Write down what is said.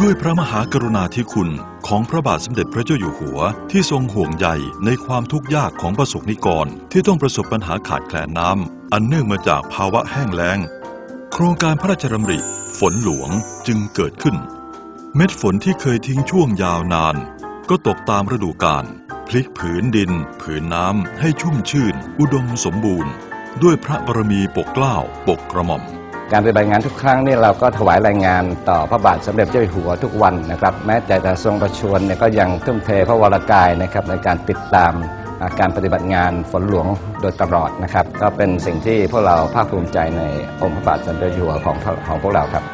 ด้วยพระมหากรุณาธิคุณของพระบาทสมเด็จพระเจ้าอยู่หัว ที่ทรงห่วงใยในความทุกข์ยากของประสบนิกร ที่ต้องประสบปัญหาขาดแคลนน้ำอันเนื่องมาจากภาวะแห้งแล้ง โครงการพระราชดำริ ฝนหลวงจึงเกิดขึ้น เม็ดฝนที่เคยทิ้งช่วงยาวนาน ก็ตกตามฤดูกาลพลิกผืนดิน ผืนน้ำให้ชุ่มชื่น อุดมสมบูรณ์ ด้วยพระบารมีปกเกล้าปกกระหม่อม การปฏิบัติงานทุกครั้งนี่เราก็ถวายรายงานต่อพระบาทสมเด็จเจ้าอยู่หัวทุกวันนะครับ แม้แต่จะทรงประชวรเนี่ยก็ยังทุ่มเทพระวรกายนะครับในการติดตามการปฏิบัติงานฝนหลวงโดยตลอดนะครับ ก็เป็นสิ่งที่พวกเราภาคภูมิใจในองค์พระบาทสมเด็จเจ้าอยู่หัวของของพวกเราครับ